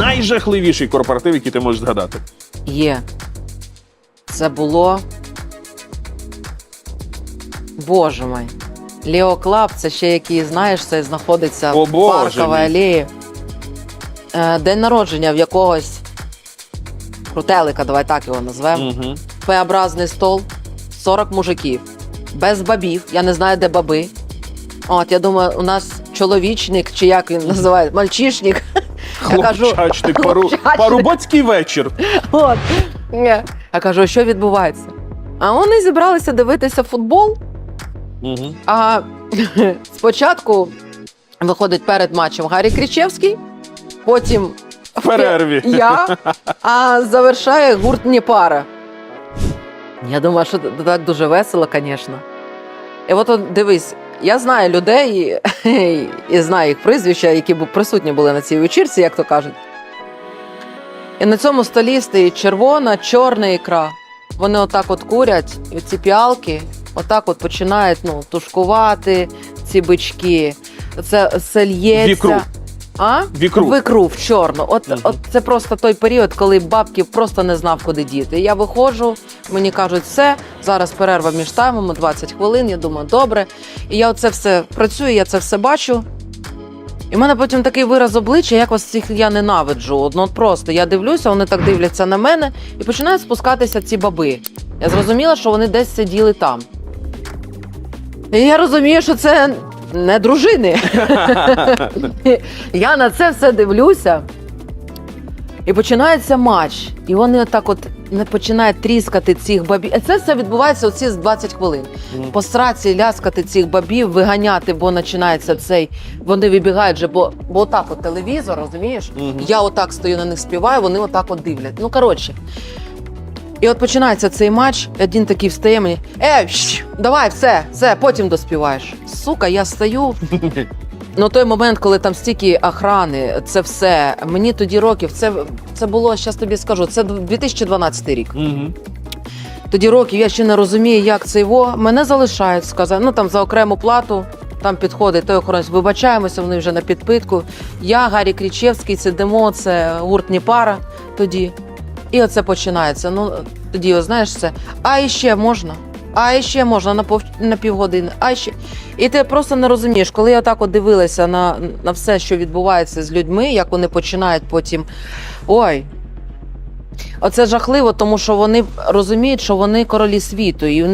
найжахливіший корпоратив, який ти можеш згадати? Є. Це було. Боже мой. Лео Клаб, це ще який, знаєш, це знаходиться О, в парковій алеї. Е, День народження в якогось крутелика, давай так його назвемо. Угу. П-образний стол, 40 мужиків, без бабів. Я не знаю, де баби. От, я думаю, у нас чоловічник, чи як він називає, мальчишник. Я кажу, Хлопчачник, пару, парубоцький вечір. От. Ні. Я кажу, що відбувається? А вони зібралися дивитися футбол. Угу. А спочатку виходить перед матчем Гаррі Крічевський, потім В перерві. я, а завершає гурт Дніпара. Я думаю, що так дуже весело, звісно. І от, от дивись, я знаю людей і, знаю їх прізвища, які присутні були на цій вечірці, як то кажуть. І на цьому столі стоїть червона, чорна ікра. Вони отак от курять, і ці піалки отак от починають ну, тушкувати ці бички. Це все лється. Вікру. А? В чорну. От, Мгм. от це просто той період, коли бабки просто не знав, куди діти. Я виходжу, мені кажуть, все, зараз перерва між таймами, 20 хвилин. Я думаю, добре. І я оце все працюю, я це все бачу. І в мене потім такий вираз обличчя, як вас всіх я ненавиджу. От, Ну, от просто я дивлюся, вони так дивляться на мене і починають спускатися ці баби. Я зрозуміла, що вони десь сиділи там. І я розумію, що це не дружини. Я на це все дивлюся. І починається матч. І вони отак от не починають тріскати цих бабів. Це все відбувається оці з 20 хвилин. По сраці ляскати цих бабів, виганяти, бо починається цей. Вони вибігають вже, бо, бо отак от телевізор, розумієш? Я отак стою на них співаю, вони отак от дивлять. Ну, коротше. І от починається цей матч, один такий встає мені. Е, щ, давай, все, все, потім доспіваєш. Сука, я стою. Ну, той момент, коли там стільки охрани, це все. Мені тоді років, це, це було, зараз тобі скажу, це 2012 рік. Мгм. Тоді років я ще не розумію, як це його. Мене залишають, сказати, ну там за окрему плату. Там підходить той охоронець, вибачаємося, вони вже на підпитку. Я, Гаррі Крічевський, сидимо, це гурт Дніпара тоді. І оце починається. Ну, тоді, знаєш, це. А іще можна. А іще можна на, пов... на півгодини. А ще. І ти просто не розумієш, коли я так от дивилася на, на все, що відбувається з людьми, як вони починають потім. Ой, Оце жахливо, тому що вони розуміють, що вони королі світу, і